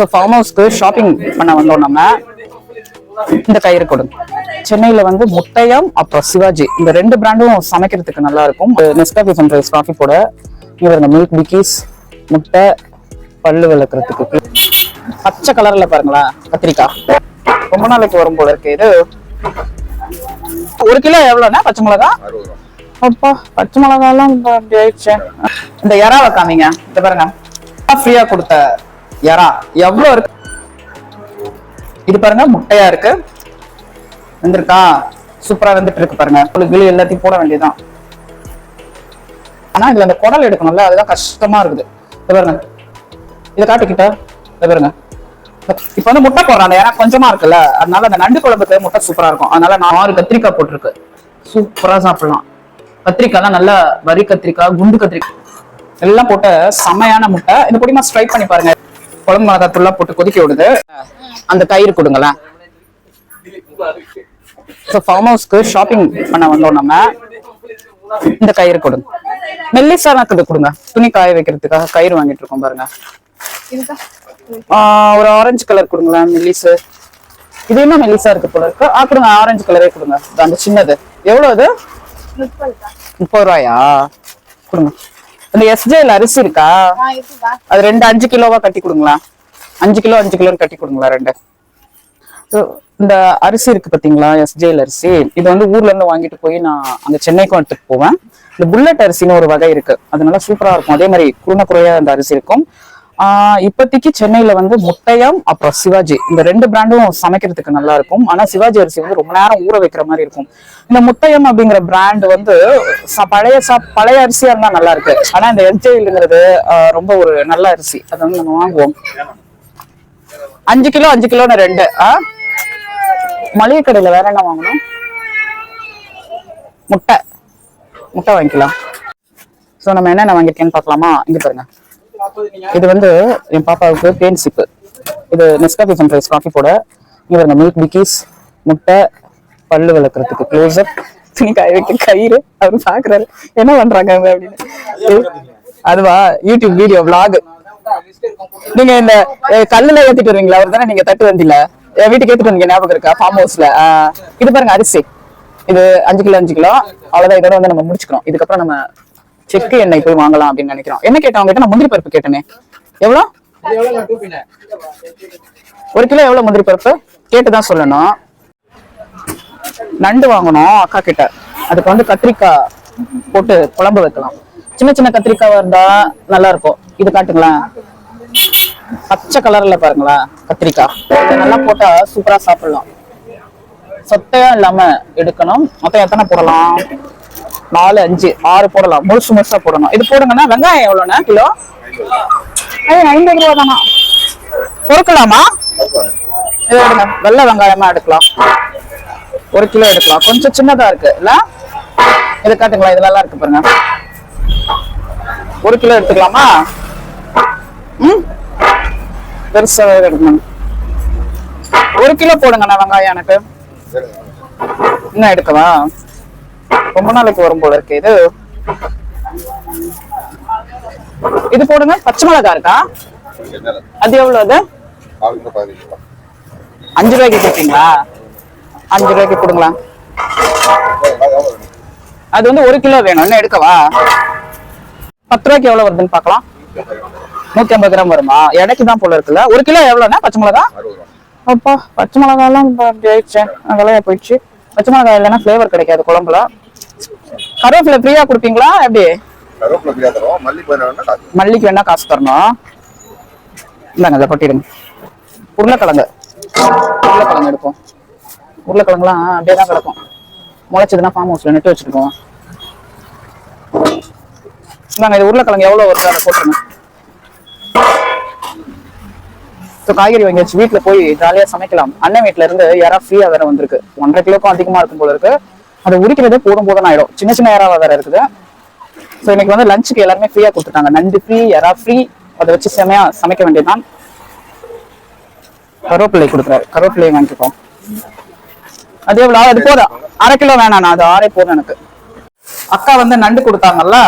So form ஹவுஸ்க்கு shopping பண்ண வந்தோம் நம்ம. இந்த கயிறு கொடுங்க சென்னையில வந்து முட்டையம் அப்புறம் சிவாஜி. இந்த ரெண்டு பிராண்டும் சமைக்கிறதுக்கு நல்லா இருக்கும். நெஸ்காஃபி சன்ரைஸ் காஃபி போட. இவருங்க மில்க் பிக்கீஸ் முட்டை பல்லு விளக்குறதுக்கு. பச்சை கலர்ல பாருங்களா கத்திரிக்காய். ரொம்ப நாளைக்கு வரும் போல இருக்கு இது. ஒரு கிலோ எவ்வளோண்ணா? பச்சை மிளகா? அப்பா பச்சை மிளகாலாம் இப்ப இந்த இறாவை காமிங்க. இந்த பாருங்க. ஃப்ரீயா கொடுத்த எறா எவ்வளோ இருக்கு? இது பாருங்க முட்டையா இருக்கு. வந்துருக்கா? சூப்பரா வந்துட்டு இருக்கு பாருங்க. உங்களுக்கு கிளி எல்லாத்தையும் போட வேண்டியதுதான். ஆனா இதுல அந்த குடல் எடுக்கணும்ல அதுதான் கஷ்டமா இருக்குது. இது பாருங்க. இதை காட்டுக்கிட்ட பாருங்க. இப்ப வந்து முட்டை போடுறாங்க ஏன்னா கொஞ்சமா இருக்குல்ல. அதனால அந்த நண்டு குழம்புக்கு முட்டை சூப்பரா இருக்கும். அதனால நான் ஆறு கத்திரிக்காய் போட்டிருக்கு சூப்பரா சாப்பிடலாம். கத்திரிக்காய்லாம் நல்ல வரி கத்திரிக்காய் குண்டு கத்திரிக்காய் எல்லாம் போட்ட செமையான முட்டை. இந்த பொடிமா ஸ்ட்ரைக் பண்ணி பாருங்க. குழம்பு மிளகாத்தூள்லாம் போட்டு கொதிக்க விடுது. அந்த தயிர் கொடுங்களேன் ஸோ ஃபார்ம் ஹவுஸ்க்கு ஷாப்பிங் பண்ண வந்தோம் நம்ம. இந்த கயிறு கொடுங்க. மெல்லிசா நக்குது கொடுங்க. துணி காய வைக்கிறதுக்காக கயிறு வாங்கிட்டு இருக்கோம் பாருங்க. ஒரு ஆரஞ்சு கலர் கொடுங்களேன் மெல்லிசு. இது என்ன மெல்லிசா இருக்கு போல இருக்கு? ஆ கொடுங்க ஆரஞ்சு கலரே கொடுங்க. அந்த சின்னது. எவ்வளவு அது? முப்பது ரூபாயா? கொடுங்க. இந்த எஸ்ஜேல அரிசி இருக்கா? அது ரெண்டு அஞ்சு கிலோவா கட்டி கொடுங்களா? அஞ்சு கிலோ அஞ்சு கிலோன்னு கட்டி கொடுங்களா ரெண்டு? இந்த அரிசி இருக்கு பாத்தீங்களா எஸ்ஜேல் அரிசி? இது வந்து ஊர்ல இருந்து வாங்கிட்டு போய் நான் அங்க சென்னைக்கும் எடுத்துட்டு போவேன். இந்த புல்லட் அரிசின்னு ஒரு வகை இருக்கு. அது நல்லா சூப்பரா இருக்கும். அதே மாதிரி குருண குறையா அந்த அரிசி இருக்கும். இப்போதைக்கு சென்னையில வந்து முட்டையம் அப்புறம் சிவாஜி. இந்த ரெண்டு பிராண்டும் சமைக்கிறதுக்கு நல்லா இருக்கும். ஆனா சிவாஜி அரிசி வந்து ரொம்ப நேரம் ஊற வைக்கிற மாதிரி இருக்கும். இந்த முட்டையம் அப்படிங்கிற பிராண்ட் வந்து ச- பழைய சா பழைய அரிசியா இருந்தா நல்லா இருக்கு. ஆனா இந்த எஸ்ஜேலுங்கிறது ரொம்ப ஒரு நல்ல அரிசி. அதை வந்து நம்ம வாங்குவோம். அஞ்சு கிலோ அஞ்சு கிலோன்னு ரெண்டு. ஆ? மளிகை கடையில வேற என்ன வாங்கணும்? முட்டை. முட்டை வாங்கிக்கலாம். ஸோ நம்ம என்னென்ன வாங்கியிருக்கேன்னு பார்க்கலாமா? இங்கே பாருங்க. இது வந்து என் பாப்பாவுக்கு தேன் சிப்பு இது நெஸ்காஃபி சன்ரைஸ் காஃபி போட. இங்க பாருங்க மில்க் பிக்கீஸ் முட்டை பல்லு விளக்குறதுக்கு க்ளோஸ்அப் துணி காய வைக்க கயிறு. அவரு பாக்குறாரு. என்ன பண்றாங்க அவங்க அப்படின்னு. அதுவா? YouTube video vlog. நீங்க இந்த கல்லுல ஏத்திட்டு வரீங்களா அவர் தானே நீங்க தட்டு வண்டியில. வீட்டுக்கு ஏத்திட்டு வந்தீங்க ஞாபகம் இருக்கா? ஃபார்ம் ஹவுஸ்ல இது பாருங்க அரிசி. இது அஞ்சு கிலோ அஞ்சு கிலோ. அவ்வளவுதான் இதோட வந்து நம்ம முடிச்சுக்கிறோம். இதுக்கப்புறம் நம்ம செக்கு எண்ணெய் போய் வாங்கலாம் அப்படின்னு நினைக்கிறோம். என்ன கேட்டேன் கிட்ட நான் முந்திரி பருப்பு கேட்டேனே. எவ்வளோ? ஒரு கிலோ எவ்வளவு முந்திரி பருப்பு? கேட்டுதான் சொல்லணும். நண்டு வாங்கணும் அக்கா கிட்ட. அதுக்கு வந்து கத்திரிக்காய் போட்டு குழம்பு வைக்கலாம். சின்ன சின்ன கத்திரிக்காய் இருந்தா நல்லா இருக்கும் இது காட்டுங்களேன். பச்சை கலர்ல பாருங்களா கத்திரிக்காய். நல்லா போட்டா சூப்பரா சாப்பிடலாம். சொத்தையா இல்லாம எடுக்கணும். மொத்தம் எத்தனை போடலாம்? நாலு அஞ்சு ஆறு போடலாம். முழுசு முழுசா போடணும். இது போடுங்கன்னா வெங்காயம் எவ்வளோண்ணா? கிலோ? ஐம்பது ரூபா தானா பொறுக்கலாமா வெள்ளை வெங்காயமா எடுக்கலாம். ஒரு கிலோ எடுக்கலாம். கொஞ்சம் சின்னதா இருக்கு. இல்ல? இது காட்டுங்களா? இதுல எல்லாம் இருக்கு பாருங்க. ஒரு கிலோ எடுத்துக்கலாமா? ம்? பெருசாவே எடுக்கணும். ஒரு கிலோ போடுங்கண்ணா வெங்காயம் எனக்கு. இன்னும் எடுக்கவா? ரொம்ப நாளைக்கு வரும் போல இருக்கு. இது இது போடுங்க. பச்சை மிளகா இருக்கா? அது எவ்வளவு அது? அஞ்சு ரூபாய்க்கு கொடுப்பீங்களா? அஞ்சு ரூபாய்க்கு கொடுங்களா. அது வந்து ஒரு கிலோ வேணும். என்ன எடுக்கவா? பத்து ரூபாய்க்கு எவ்வளவு வருதுன்னு பாக்கலாம் நூத்தி ஐம்பது கிராம் வருமா? எடைக்கு தான் போல இருக்குல்ல. ஒரு கிலோ எவ்வளவுனா பச்சை மிளகா? அப்பா பச்சை மிளகாலாம் எல்லாம் அப்படி ஆயிடுச்சு. போயிடுச்சு. பச்சை மிளகாய் இல்லைன்னா ஃபிளேவர் கிடைக்காது குழம்புல. கருவேப்பிலை ஃப்ரீயா கொடுப்பீங்களா? எப்படி? கருவேப்பிலை ஃப்ரீயா தரோம் மல்லி பதினாறுனா காசு. மல்லிக்கு வேணா காசு தரணும். இந்தாங்க அதை கொட்டிடுங்க. உருளைக்கிழங்கு. உருளைக்கிழங்கு எடுப்போம். உருளைக்கிழங்குலாம் அப்படியே தான் கிடக்கும். முளைச்சதுன்னா ஃபார்ம் ஹவுஸ்ல நெட்டு வச்சுருக்கோம். இந்தாங்க இது உருளைக்கிழங்கு எவ்வளோ வருது? அதை போட்டுருங்க. ஸோ காய்கறி வாங்கி வச்சு வீட்டில் போய் ஜாலியாக சமைக்கலாம். அண்ணன் வீட்டில இருந்து யாரா ஃப்ரீயா வேற வந்திருக்கு. ஒன்றரை கிலோக்கும் அதிகமா இருக்கும் போல இருக்கு. அதை உரிக்கிறதே போதும் போதும் ஆயிடும் சின்ன சின்ன யாராவா வேற இருக்குது. ஸோ இன்னைக்கு வந்து லஞ்சுக்கு எல்லாருமே ஃப்ரீயா கொடுத்துட்டாங்க. நண்டு ஃப்ரீ எறா ஃப்ரீ அதை வச்சு செமையா சமைக்க வேண்டியதுதான். கருவேப்பிள்ளை கொடுக்குறாரு. கருவேப்பிள்ளை வாங்கிப்போம். அது எவ்வளோ அது போதும். அரை கிலோ வேணாம் அது ஆறே போதும் எனக்கு. அக்கா வந்து நண்டு கொடுத்தாங்கல்ல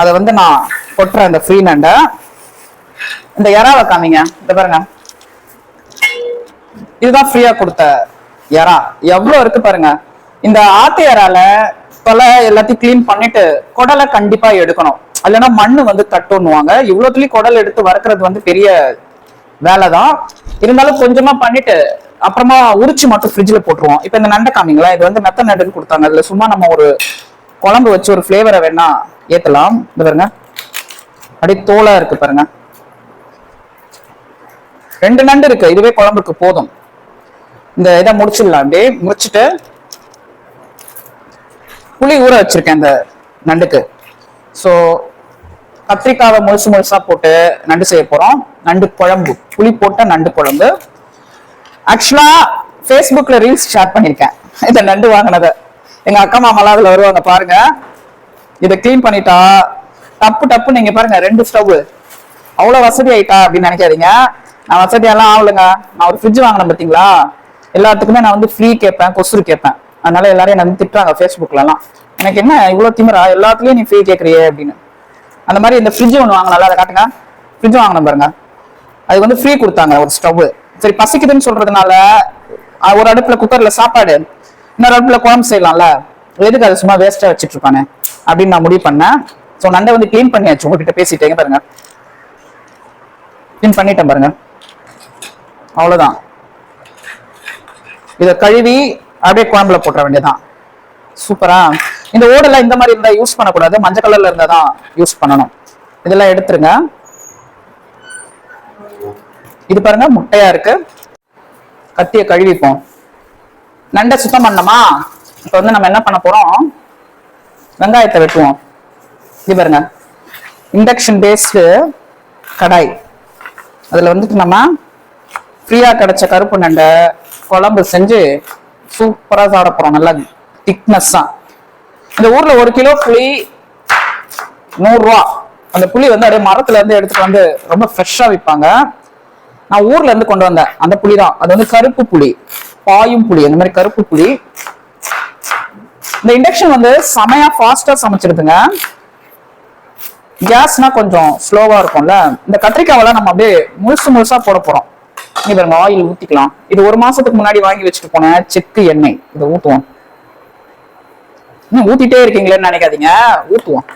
அதை வந்து நான் கொட்டுறேன் இந்த ஃப்ரீ நண்டை. இந்த எறாவை காமிங்க இந்த பாருங்க. இதுதான் ஃப்ரீயா கொடுத்த எறா. எவ்வளவு இருக்கு பாருங்க. இந்த ஆத்து தொலை எல்லாத்தையும் க்ளீன் பண்ணிட்டு குடலை கண்டிப்பா எடுக்கணும். இல்லைன்னா மண்ணு வந்து தட்டுன்னுவாங்க. இவ்வளோத்துலயும் குடல் எடுத்து வறுக்கிறது வந்து பெரிய வேலை தான் இருந்தாலும் கொஞ்சமா பண்ணிட்டு அப்புறமா உரிச்சு மட்டும் ஃப்ரிட்ஜில் போட்டுருவோம். இப்போ இந்த நண்டை காமிங்களா? இது வந்து மெத்த நண்டுன்னு கொடுத்தாங்க. இல்லை சும்மா நம்ம ஒரு குழம்பு வச்சு ஒரு ஃப்ளேவரை வேணா ஏற்றலாம் இது பாருங்க. அப்படியே தோலா இருக்கு பாருங்க. ரெண்டு நண்டு இருக்கு. இதுவே குழம்புக்கு போதும். இந்த இதை முடிச்சிடலாம். அப்படியே முடிச்சுட்டு புளி ஊற வச்சிருக்கேன் இந்த நண்டுக்கு. ஸோ கத்திரிக்காவை முழுசு முழுசா போட்டு நண்டு செய்ய போறோம். நண்டு குழம்பு. புளி போட்ட நண்டு குழம்பு. ஆக்சுவலா ஃபேஸ்புக்ல ரீல்ஸ் ஷேர் பண்ணியிருக்கேன் இந்த நண்டு வாங்கினதை. எங்க அக்கா மாமாலாம் அதுல வருவாங்க பாருங்க. இதை க்ளீன் பண்ணிட்டா டப்பு டப்பு நீங்க பாருங்க ரெண்டு ஸ்டவ் அவ்வளவு வசதி ஆயிட்டா அப்படின்னு நினைக்காதீங்க. நான் வசதியெல்லாம் ஆகலைங்க. நான் ஒரு ஃப்ரிட்ஜ் வாங்கினேன் பார்த்தீங்களா? எல்லாத்துக்குமே நான் வந்து ஃப்ரீ கேட்பேன் கொசுறு கேட்பேன். அதனால எல்லாரும் என்ன வந்து திட்டுறாங்க ஃபேஸ்புக்லலாம் எனக்கு என்ன இவ்வளோ திமிரா? எல்லாத்துலேயும் நீ ஃப்ரீ கேட்குறியே அப்படின்னு. அந்த மாதிரி இந்த ஃப்ரிட்ஜ் ஒன்று வாங்கினால அதை காட்டுங்க. ஃப்ரிட்ஜ் வாங்கின பாருங்க. அதுக்கு வந்து ஃப்ரீ கொடுத்தாங்க ஒரு ஸ்டவ் சரி பசிக்குதுன்னு சொல்றதுனால ஒரு அடுப்புல குக்கர்ல சாப்பாடு இன்னொரு அடுப்புல குழம்பு செய்யலாம்ல. எதுக்கு அதை சும்மா வேஸ்டா வச்சிட்டு இருப்பானே அப்படின்னு நான் முடிவு பண்ணேன். ஸோ நண்டை வந்து க்ளீன் பண்ணியாச்சு. உங்ககிட்ட பேசிட்டேங்க பாருங்க. க்ளீன் பண்ணிட்டேன் பாருங்க. அவ்வளோதான் இதை கழுவி அப்படியே குழம்புல போட்டுற வேண்டியதான் சூப்பரா? இந்த ஓடெல்லாம் இந்த மாதிரி இருந்தா யூஸ் பண்ணக்கூடாது. மஞ்சள் கலர்ல இருந்தா தான் யூஸ் பண்ணணும். இதெல்லாம் எடுத்துருங்க. இது பாருங்க முட்டையா இருக்கு. கத்திய கழுவிப்போம். நண்டை சுத்தம் பண்ணோமா இப்போ வந்து நம்ம என்ன பண்ண போறோம்? வெங்காயத்தை வெட்டுவோம். இது பாருங்க. இண்டக்ஷன் பேஸ்டு கடாய். அதுல வந்துட்டு நம்ம ஃப்ரீயா கிடைச்ச கருப்பு நண்டை குழம்பு செஞ்சு சூப்பரா சாப்பிட போறோம். நல்லா திக்னஸ்ஸா இந்த ஊர்ல ஒரு கிலோ புளி நூறு ரூபா அந்த புளி வந்து அப்படியே மரத்துல இருந்து எடுத்துட்டு வந்து ரொம்ப ஃப்ரெஷ்ஷா விற்பாங்க நான் ஊர்ல இருந்து கொண்டு வந்தேன். அந்த புளி தான் அது வந்து கருப்பு புளி பாயும் புளி. அந்த மாதிரி கருப்பு புளி. இந்த இண்டக்ஷன் வந்து செமையா ஃபாஸ்டா சமைச்சிருதுங்க கேஸ்னா கொஞ்சம் ஸ்லோவா இருக்கும்ல. இந்த கத்திரிக்காவெல்லாம் நம்ம அப்படியே முழுசு முழுசா போட போறோம். இங்க நம்ம ஆயில் ஊத்திக்கலாம். இது ஒரு மாசத்துக்கு முன்னாடி வாங்கி வச்சுட்டு போனேன் செக்கு எண்ணெய். இதை ஊத்துவோம். இன்னும் ஊத்திட்டே இருக்கீங்களேன்னு நினைக்காதீங்க. ஊத்துவோம்.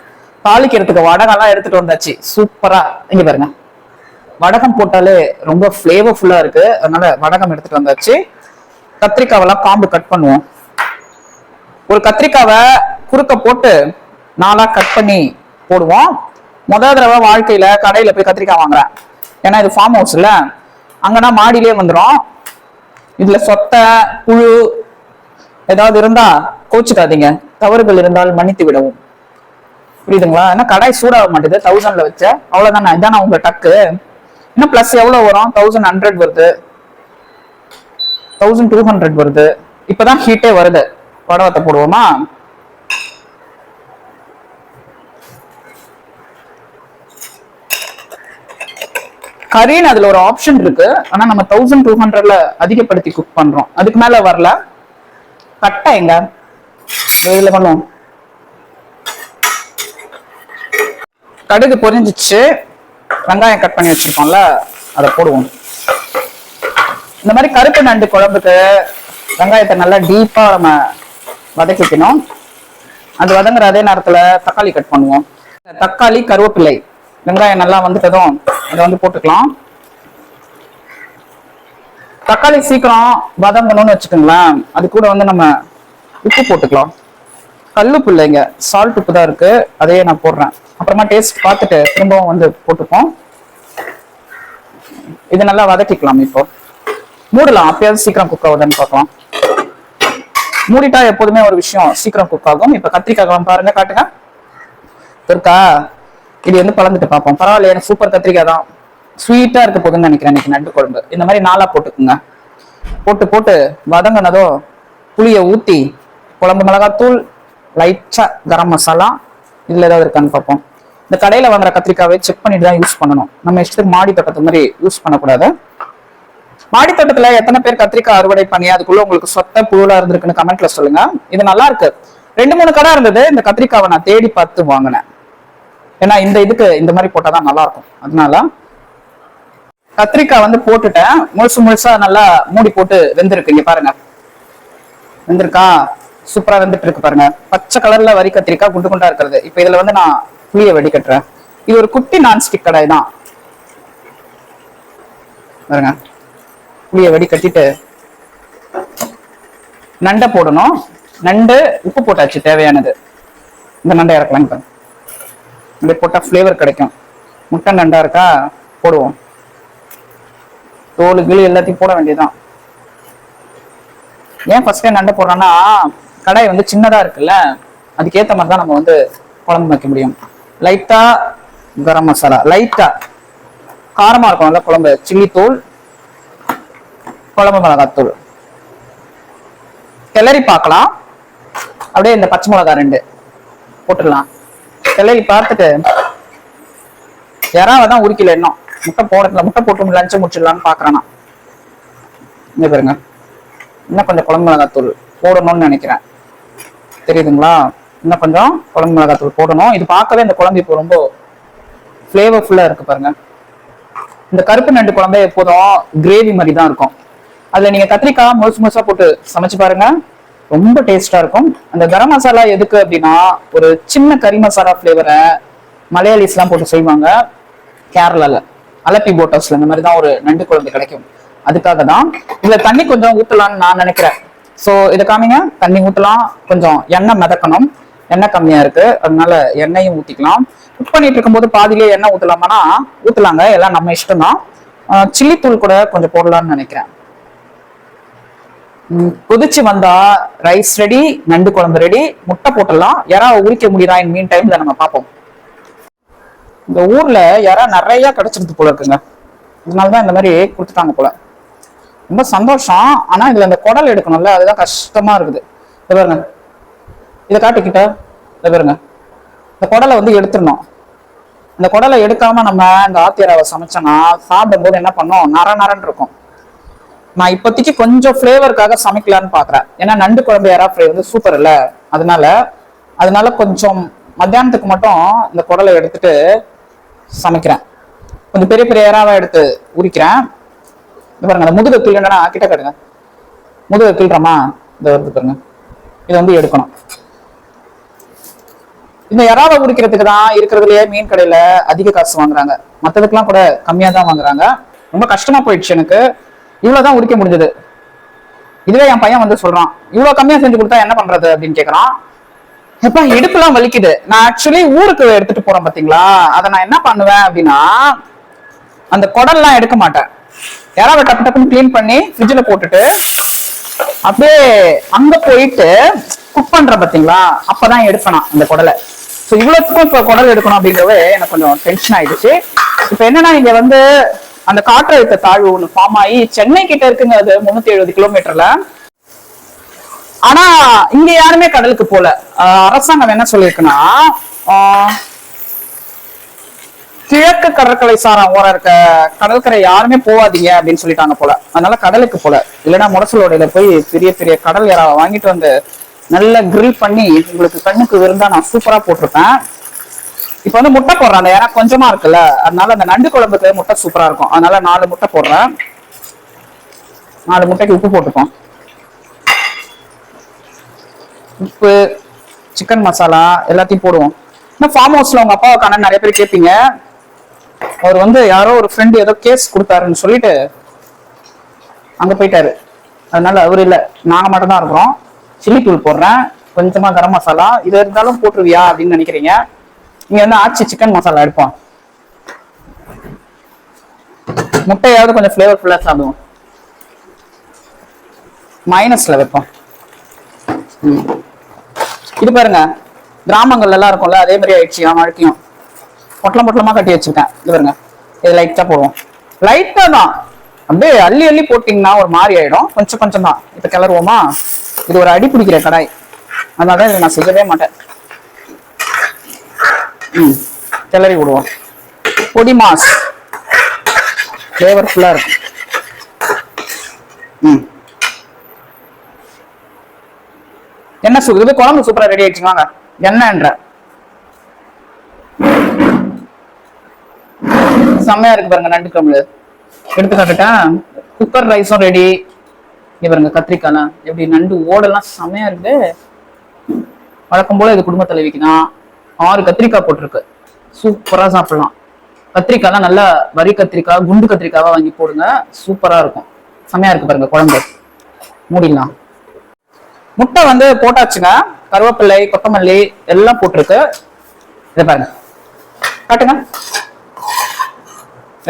தாளிக்கிறதுக்கு வடகம்லாம் எடுத்துட்டு வந்தாச்சு. சூப்பரா. இங்க பாருங்க. வடகம் போட்டாலே ரொம்ப ஃப்ளேவர்ஃபுல்லா இருக்கு. அதனால வடகம் எடுத்துட்டு வந்தாச்சு. கத்திரிக்காவெல்லாம் காம்பு கட் பண்ணுவோம். ஒரு கத்திரிக்காவை குறுக்க போட்டு நாளா கட் பண்ணி போடுவோம். முதல் தடவை வாழ்க்கையில கடையில போய் கத்திரிக்காய் வாங்குறேன். ஏன்னா இது ஃபார்ம் ஹவுஸ் அங்கன்னா மாடியிலே வந்துடும் இதுல சொத்தை புழு ஏதாவது இருந்தா கோச்சுக்காதீங்க. தவறுகள் இருந்தால் மன்னித்து விடவும். புரியுதுங்களா? ஏன்னா கடாய் சூடாக மாட்டேது தௌசண்ட்ல வச்ச. அவ்வளவுதானே? இதானே உங்க டக்கு. இன்னும் பிளஸ் எவ்வளவு வரும்? தௌசண்ட் ஹண்ட்ரட் வருது. தௌசண்ட் டூ ஹண்ட்ரட் வருது. இப்பதான் ஹீட்டே வருது. படவத்தை போடுவோமா? கரீன் அதுல ஒரு ஆப்ஷன் இருக்கு. ஆனா நம்ம தௌசண்ட் டூ ஹண்ட்ரட்ல அதிகப்படுத்தி குக் பண்றோம். அதுக்கு மேல வரல. கட்டா எங்க? இதுல பண்ணுவோம். கடுகு பொரிஞ்சிச்சு. வெங்காயம் கட் பண்ணி வச்சிருக்கோம்ல அதை போடுவோம். இந்த மாதிரி கருப்பு நண்டு குழம்புக்கு வெங்காயத்தை நல்லா டீப்பா நம்ம வதக்கிக்கணும் அது வதங்குற அதே நேரத்துல தக்காளி கட் பண்ணுவோம். தக்காளி கருவேப்பிலை. வெங்காயம் நல்லா வந்துட்டதும் இதை வந்து போட்டுக்கலாம். தக்காளி சீக்கிரம் வதங்கணும்னு வச்சுக்கோங்களேன். அது கூட வந்து நம்ம உப்பு போட்டுக்கலாம். கல்லு பிள்ளைங்க சால்ட் உப்பு தான் இருக்கு. அதையே நான் போடுறேன். அப்புறமா டேஸ்ட் பார்த்துட்டு திரும்பவும் வந்து போட்டுப்போம். இது நல்லா வதக்கிக்கலாம் இப்போ. மூடலாம். அப்பயாவது சீக்கிரம் குக் ஆகுதுன்னு பார்க்கலாம். மூடிட்டா எப்போதுமே ஒரு விஷயம் சீக்கிரம் குக் ஆகும். இப்போ கத்திரிக்காய் பாருங்க காட்டுங்க. இருக்கா? இது வந்து பழந்துட்டு பார்ப்போம். பரவாயில்ல எனக்கு சூப்பர் கத்திரிக்காய் தான். ஸ்வீட்டா இருக்க போதுன்னு நினைக்கிறேன் இன்னைக்கு நண்டு குழம்பு. இந்த மாதிரி நாளா போட்டுக்குங்க. போட்டு போட்டு வதங்கினதோ புளியை ஊற்றி குழம்பு மிளகாத்தூள் லைட்டா கரம் மசாலா இதில் ஏதாவது இருக்கான்னு பார்ப்போம். இந்த கடையில் வாங்குற கத்திரிக்காவை செக் பண்ணிட்டு தான் யூஸ் பண்ணணும். நம்ம இஷ்டத்துக்கு மாடி தோட்டத்து மாதிரி யூஸ் பண்ணக்கூடாது. மாடித்தோட்டத்தில் எத்தனை பேர் கத்திரிக்காய் அறுவடை பண்ணி அதுக்குள்ள உங்களுக்கு சொத்த புழுலா இருந்திருக்குன்னு கமெண்ட்ல சொல்லுங்க. இது நல்லா இருக்கு. ரெண்டு மூணு கடை இருந்தது. இந்த கத்திரிக்காவை நான் தேடி பார்த்து வாங்கினேன். ஏன்னா இந்த இதுக்கு இந்த மாதிரி போட்டாதான் நல்லா இருக்கும் அதனால கத்திரிக்காய் வந்து போட்டுட்டேன். முழுசு முழுசா நல்லா மூடி போட்டு வெந்திருக்கு. இங்க பாருங்க. வெந்திருக்கா? சூப்பரா வெந்துட்டு இருக்கு பாருங்க. பச்சை கலர்ல வரி கத்திரிக்காய் குண்டு குண்டா இருக்கிறது. இப்ப இதுல வந்து நான் புளிய வெடிக்கட்டுறேன். இது ஒரு குட்டி நான்ஸ்டிக் கடாய் தான். பாருங்க. புளிய வெடி கட்டிட்டு நண்டை போடணும். நண்டு உப்பு போட்டாச்சு தேவையானது. இந்த நண்டை இறக்கலாம் பாருங்க. அப்படி போட்டால் ஃப்ளேவர் கிடைக்கும். முட்டை நண்டா இருக்கா? போடுவோம். தோல் கிளி எல்லாத்தையும் போட வேண்டியதுதான். ஏன் ஃபர்ஸ்ட் டைம் நண்டை போடுறோன்னா கடாய் வந்து சின்னதாக இருக்குல்ல அதுக்கேற்ற மாதிரி தான் நம்ம வந்து குழம்பு வைக்க முடியும். லைட்டாக கரம் மசாலா. லைட்டாக காரமாக இருக்கும் நல்லா குழம்பு. சில்லி தூள் குழம்பு மிளகாத்தூள் கிளறி பார்க்கலாம். அப்படியே இந்த பச்சை மிளகா ரெண்டு போட்டுடலாம். கிளறி பார்த்துட்டு யாராவது தான் உரிக்கல இன்னும். முட்டை போடல முட்டை போட்டு லஞ்சம் முடிச்சிடலான்னு பாக்குறேன்னா இங்க பாருங்க. இன்னும் கொஞ்சம் குழம்பு மிளகாத்தூள் போடணும்னு நினைக்கிறேன். தெரியுதுங்களா? இன்னும் கொஞ்சம் குழம்பு மிளகாத்தூள் போடணும். இது பார்க்கவே இந்த குழம்பு இப்போ ரொம்ப ஃப்ளேவர்ஃபுல்லா இருக்கு பாருங்க. இந்த கருப்பு நண்டு குழம்பே எப்போதும் கிரேவி மாதிரி தான் இருக்கும். அதுல நீங்க கத்திரிக்காய் முழுசு முழுசா போட்டு சமைச்சு பாருங்க. ரொம்ப டேஸ்டா இருக்கும். அந்த கரம் மசாலா எதுக்கு அப்படின்னா ஒரு சின்ன கறி மசாலா ஃப்ளேவரை மலையாளிஸ்லாம் போட்டு செய்வாங்க. கேரளால அலப்பி போட் ஹவுஸ்ல இந்த மாதிரி தான் ஒரு நண்டு குழம்பு கிடைக்கும். அதுக்காக தான் இதுல தண்ணி கொஞ்சம் ஊற்றலாம்னு நான் நினைக்கிறேன். ஸோ இதை காமிங்க. தண்ணி ஊற்றலாம் கொஞ்சம் எண்ணெய் மிதக்கணும். எண்ணெய் கம்மியா இருக்கு. அதனால எண்ணெயும் ஊற்றிக்கலாம் குக் பண்ணிட்டு இருக்கும்போது பாதியிலே எண்ணெய் ஊற்றலாமானா ஊற்றலாங்க எல்லாம் நம்ம இஷ்டம் தான் சில்லி தூள் கூட கொஞ்சம் போடலாம்னு நினைக்கிறேன். கொதிச்சு வந்தா ரைஸ் ரெடி நண்டு குழம்பு ரெடி முட்டை போட்டலாம் யாராவது உரிக்க முடியுதா? இன் மீன் டைம்ல நம்ம பார்ப்போம். இந்த ஊர்ல யாரா நிறைய கிடைச்சிருக்கு போல இருக்குங்க. அதனாலதான் இந்த மாதிரி கொடுத்துட்டாங்க போல. ரொம்ப சந்தோஷம். ஆனா இதுல இந்த குடல் எடுக்கணும்ல அதுதான் கஷ்டமா இருக்குது. இதை பாருங்க. இதை காட்டிக்கிட்ட இதை பாருங்க. இந்த குடலை வந்து எடுத்துடணும். இந்த குடலை எடுக்காம நம்ம இந்த ஆத்தியராவை சமைச்சோம்னா சாப்பிடும்போது என்ன பண்ணோம்? நர நரன்னு இருக்கும். நான் இப்போதைக்கு கொஞ்சம் ஃப்ளேவருக்காக சமைக்கலான்னு பாக்குறேன். ஏன்னா நண்டு குழம்பு யாரா ஃப்ரை வந்து சூப்பர் இல்ல. அதனால அதனால கொஞ்சம் மத்தியானத்துக்கு மட்டும் இந்த குடலை எடுத்துட்டு சமைக்கிறேன். கொஞ்சம் பெரிய பெரிய இறாவா எடுத்து உரிக்கிறேன். இது பாருங்க அந்த முதுகு கிள்ளனா கிட்ட கடுங்க முதுகு கிள்றோமா இந்த வருது பாருங்க. இதை வந்து எடுக்கணும். இந்த இறாவை உரிக்கிறதுக்கு தான் இருக்கிறதுலயே மீன் கடையில அதிக காசு வாங்குறாங்க. மத்ததுக்கெல்லாம் கூட கம்மியா தான் வாங்குறாங்க. ரொம்ப கஷ்டமா போயிடுச்சு எனக்கு. இவ்வளவுதான் உரிக்க முடிஞ்சது. இதுவே என் பையன் வந்து சொல்றான். இவ்வளவு கம்மியா செஞ்சு கொடுத்தா என்ன பண்றது அப்படின்னு கேக்குறான். எப்ப இடுப்புலாம் வலிக்குது. நான் ஆக்சுவலி ஊருக்கு எடுத்துட்டு போறேன் பாத்தீங்களா? அதை நான் என்ன பண்ணுவேன் அப்படின்னா அந்த குடல்லாம் எடுக்க மாட்டேன். யாராவது டப்பு டப்புன்னு க்ளீன் பண்ணி ஃப்ரிட்ஜில் போட்டுட்டு அப்படியே அங்க போயிட்டு குக் பண்றேன் பாத்தீங்களா? அப்பதான் எடுப்பேனா அந்த குடலை. ஸோ இவ்வளவுக்கும் இப்போ குடல் எடுக்கணும் அப்படிங்கறவே எனக்கு கொஞ்சம் டென்ஷன் ஆயிடுச்சு. இப்போ என்னன்னா இங்க வந்து அந்த காற்றழுத்த தாழ்வு ஒண்ணு ஃபார்ம் ஆகி சென்னை கிட்ட இருக்குங்க அது முன்னூத்தி எழுபது கிலோமீட்டர்ல ஆனா இங்க யாருமே கடலுக்கு போல. அரசாங்கம் என்ன சொல்லியிருக்குன்னா கிழக்கு கடற்கரை சாரா ஓரம் இருக்க கடற்கரை யாருமே போகாதீங்க அப்படின்னு சொல்லிட்டாங்க போல. அதனால கடலுக்கு போல. இல்லைன்னா முரசலோடையில போய் பெரிய பெரிய கடல் யாராவை வாங்கிட்டு வந்து நல்ல கிரில் பண்ணி உங்களுக்கு கண்ணுக்கு விருந்தா நான் சூப்பரா போட்டிருப்பேன். இப்ப வந்து முட்டை போடுறேன். அந்த ஏன்னா கொஞ்சமா இருக்குல்ல அதனால அந்த நண்டு குழம்புக்கு முட்டை சூப்பரா இருக்கும். அதனால நாலு முட்டை போடுறேன். நாலு முட்டைக்கு உப்பு போட்டுப்போம். உப்பு சிக்கன் மசாலா எல்லாத்தையும் போடுவோம். இன்னும் ஃபார்ம் ஹவுஸ்ல உங்க அப்பாவை காண நிறைய பேர் கேட்பீங்க. அவர் வந்து யாரோ ஒரு ஃப்ரெண்டு ஏதோ கேஸ் கொடுத்தாருன்னு சொல்லிட்டு அங்க போயிட்டாரு. அதனால அவர் இல்ல நாங்க மட்டும் தான் இருக்கிறோம். சில்லி தூள் போடுறேன். கொஞ்சமா கரம் மசாலா. இது இருந்தாலும் போட்டுருவியா அப்படின்னு நினைக்கிறீங்க. இங்க வந்து ஆச்சி சிக்கன் மசாலா எடுப்போம். முட்டையாவது கொஞ்சம் ஃபிளேவர்ஃபுல்லா சாப்பிடுவோம். மைனஸ்ல வைப்போம். இது பாருங்க கிராமங்கள்ல எல்லாம் இருக்கும்ல அதே மாதிரி ஆயிடுச்சு மழைக்கும் பொட்டலம் பொட்டலமா கட்டி வச்சிருக்கேன். இது பாருங்க இது லைட்டா போடுவோம். லைட்டா தான். அப்படியே அள்ளி அள்ளி போட்டீங்கன்னா ஒரு மாதிரி ஆயிடும். கொஞ்சம் கொஞ்சம் தான். இப்ப கிளறுவோமா? இது ஒரு அடி பிடிக்கிற கடாய். அதனால இதை நான் செய்யவே மாட்டேன். கிளறி விடுவோம் பொடி மாஸ். ஃப்ளேவர்ஃபுல்லா இருக்கும் ம். என்ன சொல்றது குழம்பு சூப்பரா ரெடி ஆயிடுச்சு வாங்க. என்னன்ற செம்மையா இருக்கு பாருங்க நண்டு குழம்பு. எடுத்து காட்டுட்டேன் குக்கர் ரைஸும் ரெடி இவருங்க கத்திரிக்காய்லாம். எப்படி நண்டு ஓடெல்லாம் செமையா இருக்கு. வழக்கம் போல இது குடும்ப தலைவிக்கு தான். ஆறு கத்திரிக்காய் போட்டிருக்கு. சூப்பரா சாப்பிடலாம். கத்திரிக்காய்லாம் நல்லா வரி கத்திரிக்காய் குண்டு கத்திரிக்காவாக வாங்கி போடுங்க. சூப்பரா இருக்கும். செமையா இருக்கு பாருங்க குழம்பு. மூடிடலாம். முட்டை வந்து போட்டாச்சுங்க. கருவேப்பிள்ளை கொத்தமல்லி எல்லாம் போட்டிருக்கு. இதை பாருங்க. காட்டுங்க.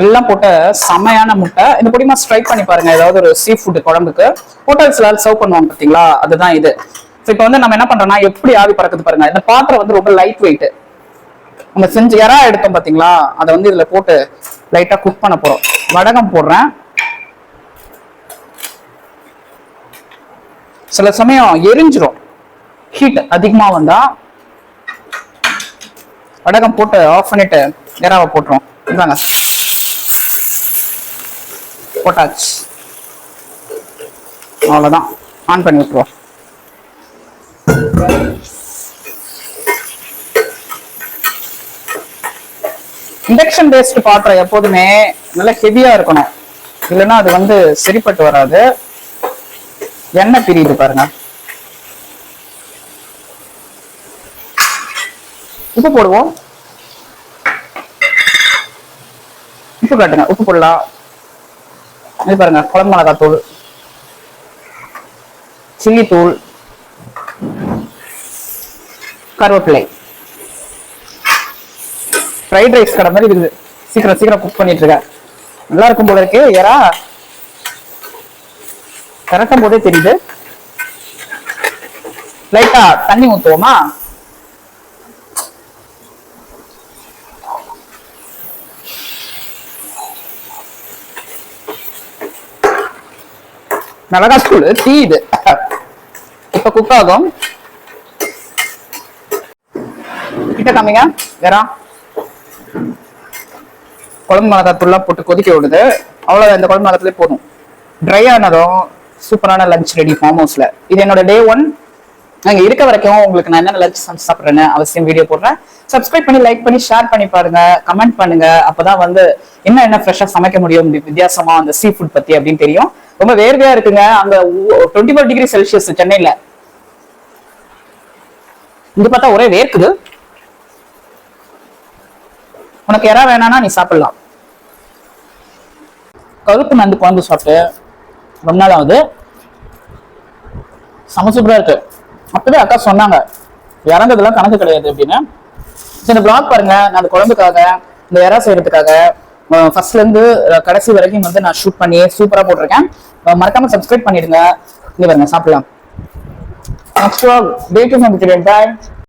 எல்லாம் போட்ட செமையான முட்டை. இந்த பொடிமா ஸ்ட்ரைக் பண்ணி பாருங்க. ஏதாவது ஒரு சீ ஃபுட் குழம்புக்கு ஹோட்டல்ஸ்ல சர்வ் பண்ணுவாங்க பாத்தீங்களா? அதுதான் இது. So இப்போ வந்து நம்ம என்ன பண்றோம்னா எப்படி ஆவி பறக்குது பாருங்க. இந்த பாத்திரம் வந்து ரொம்ப லைட் வெயிட் நம்ம செஞ்சு எறா எடுத்தோம் பாத்தீங்களா? அதை வந்து இதுல போட்டு லைட்டா குக் பண்ண போறோம். வடகம் போடுறேன். சில சமயம் எரிஞ்சிரும். ஹீட் அதிகமா வந்தா வடகம் போட்டு ஆஃப் பண்ணிட்டு எறாவை போட்டுரும். இதாங்க போட்டாச்சு. அவ்வளவுதான். ஆன் பண்ணி விட்டுருவோம். இண்டக்ஷன் பேஸ்ட் பாத்திரம் எப்போதுமே நல்லா ஹெவியா இருக்கணும். இல்லைன்னா அது வந்து சரிப்பட்டு வராது. எண்ணெய் பிரியுது பாருங்க. உப்பு போடுவோம். உப்பு காட்டுங்க. உப்பு போடலாம். இது பாருங்க குழம்பு மிளகாய் தூள் சில்லி தூள். கருவேப்பிலை. ஃப்ரைட் ரைஸ் கடை மாதிரி இருக்குது. சீக்கிரம் சீக்கிரம் குக் பண்ணிட்டு இருக்கேன் நல்லா இருக்கும் போல இருக்கு. ஏரா கரட்டும் போதே தெரியுது. லைட்டா தண்ணி ஊத்துவோமா? மிளகா டீ இது. இப்ப குக் ஆகும். கிட்ட காமிங்க. வேறா குழம்பு மிளகாத்தூள்லாம் போட்டு கொதிக்க விடுது. அவ்வளோ இந்த குழம்பு மிளகாத்துலேயே போதும். ட்ரை ஆனதும் சூப்பரான லஞ்ச் ரெடி ஃபார்ம் ஹவுஸில் இது என்னோட டே ஒன் நாங்கள் இருக்க வரைக்கும் உங்களுக்கு நான் என்னென்ன லஞ்ச் சமைச்சு சாப்பிட்றேன்னு அவசியம் வீடியோ போடுறேன். சப்ஸ்கிரைப் பண்ணி லைக் பண்ணி ஷேர் பண்ணி பாருங்க. கமெண்ட் பண்ணுங்க. அப்பதான் வந்து என்ன என்ன ஃப்ரெஷ்ஷாக சமைக்க முடியும் வித்தியாசமாக வித்தியாசமா அந்த சீ ஃபுட் பத்தி அப்படின்னு தெரியும். ரொம்ப வேர்வையா இருக்குங்க. அங்க டுவெண்ட்டி ஃபோர் டிகிரி செல்சியஸ் சென்னையில. இங்க பார்த்தா ஒரே வேர்க்குது. உனக்கு இறா வேணாம்னா நீ சாப்பிடலாம். கருப்பு நண்டு குழம்பு சாப்பிட்டு ரொம்ப நாள் ஆகுது. செம இருக்கு. அப்பவே அக்கா சொன்னாங்க இறந்ததெல்லாம் கணக்கு கிடையாது அப்படின்னு. சரி இந்த பிளாக் பாருங்க. நான் அந்த குழம்புக்காக இந்த இறா செய்யறதுக்காக ஃபர்ஸ்ட்ல இருந்து கடைசி வரைக்கும் வந்து நான் ஷூட் பண்ணி சூப்பரா போட்டிருக்கேன். மறக்காம சப்ஸ்கிரைப் பண்ணிடுங்க. இங்க பாருங்க சாப்பிடலாம். Next day to bye